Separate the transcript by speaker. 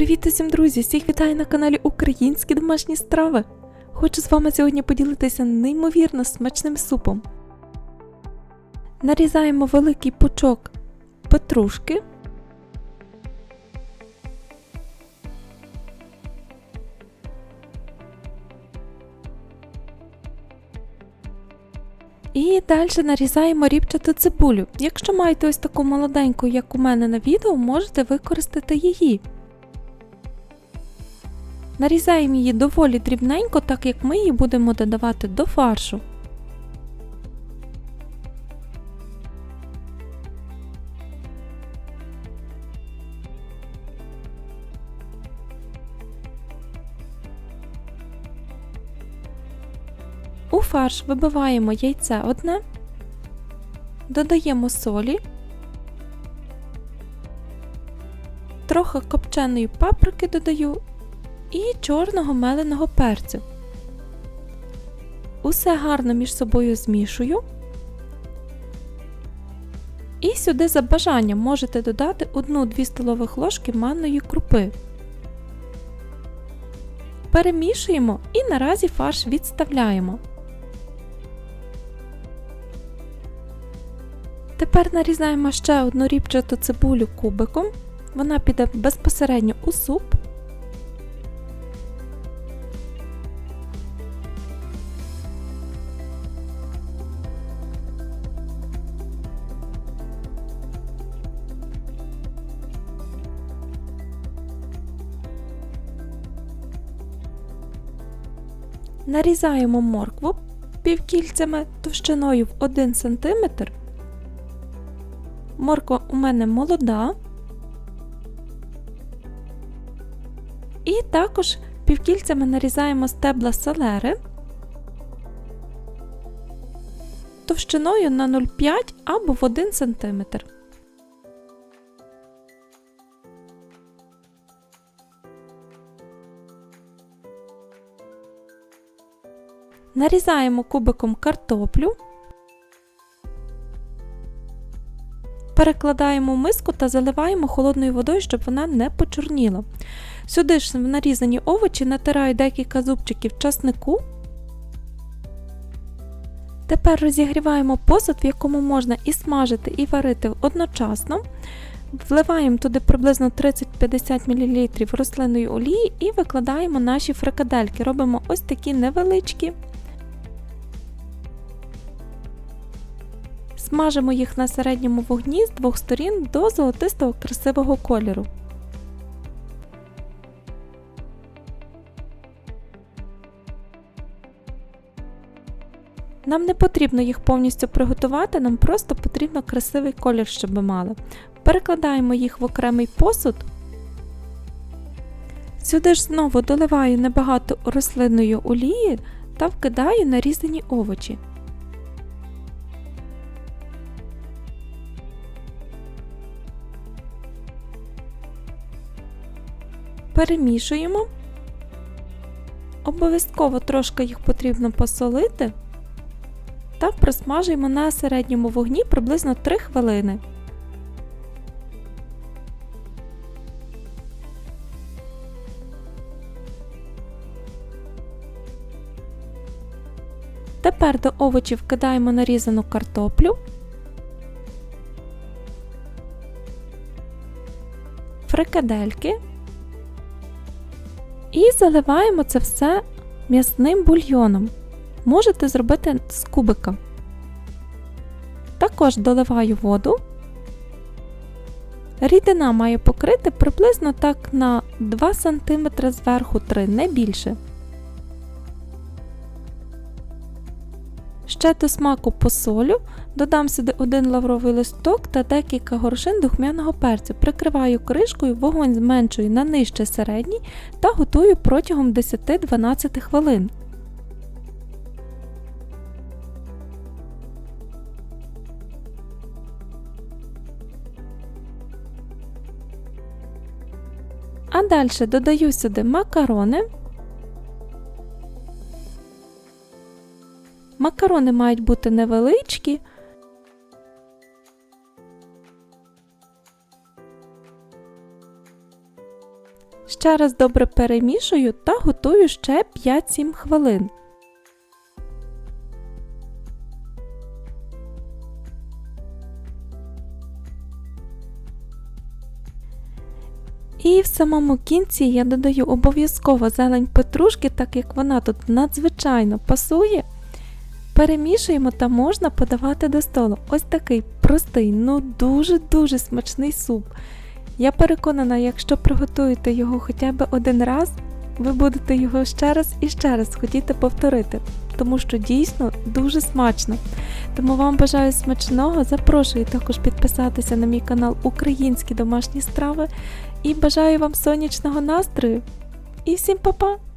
Speaker 1: Привіт усім, друзі! Всіх вітаю на каналі Українські домашні страви. Хочу з вами сьогодні поділитися неймовірно смачним супом. Нарізаємо великий пучок петрушки. І далі нарізаємо рібчату цибулю. Якщо маєте ось таку молоденьку, як у мене на відео, можете використати її. Нарізаємо її доволі дрібненько, так як ми її будемо додавати до фаршу. У фарш вибиваємо яйце одне, додаємо солі, трохи копченої паприки додаю і чорного меленого перцю. Усе гарно між собою змішую. І сюди за бажанням можете додати 1-2 столових ложки манної крупи. Перемішуємо і наразі фарш відставляємо. Тепер нарізаємо ще одну рібчату цибулю кубиком. Вона піде безпосередньо у суп. Нарізаємо моркву півкільцями товщиною в 1 см. Морква у мене молода. І також півкільцями нарізаємо стебла селери товщиною на 0,5 або в 1 см. Нарізаємо кубиком картоплю, перекладаємо в миску та заливаємо холодною водою, щоб вона не почорніла. Сюди ж в нарізані овочі натираю декілька зубчиків часнику. Тепер розігріваємо посуд, в якому можна і смажити, і варити одночасно. Вливаємо туди приблизно 30-50 мл рослинної олії і викладаємо наші фрикадельки. Робимо ось такі невеличкі. Смажимо їх на середньому вогні з двох сторін до золотистого красивого кольору. Нам не потрібно їх повністю приготувати, нам просто потрібно красивий колір, щоб мали. Перекладаємо їх в окремий посуд. Сюди ж знову доливаю небагато рослинної олії та вкидаю нарізані овочі. Перемішуємо. Обов'язково трошки їх потрібно посолити та просмажуємо на середньому вогні приблизно 3 хвилини. Тепер до овочів кидаємо нарізану картоплю, фрикадельки і заливаємо це все м'ясним бульйоном. Можете зробити з кубика. Також доливаю воду. Рідина має покрити приблизно так на 2 см зверху 3, не більше. Ще до смаку посолю, додам сюди один лавровий листок та декілька горошин духмяного перцю. Прикриваю кришкою, вогонь зменшую на нижче середній та готую протягом 10-12 хвилин. А далі додаю сюди макарони. Макарони мають бути невеличкі. Ще раз добре перемішую та готую ще 5-7 хвилин. І в самому кінці я додаю обов'язково зелень петрушки, так як вона тут надзвичайно пасує. Перемішуємо та можна подавати до столу. Ось такий простий, ну дуже-дуже смачний суп. Я переконана, якщо приготуєте його хоча б один раз, ви будете його ще раз і ще раз хотіти повторити, тому що дійсно дуже смачно. Тому вам бажаю смачного, запрошую також підписатися на мій канал Українські домашні страви і бажаю вам сонячного настрою. І всім па-па!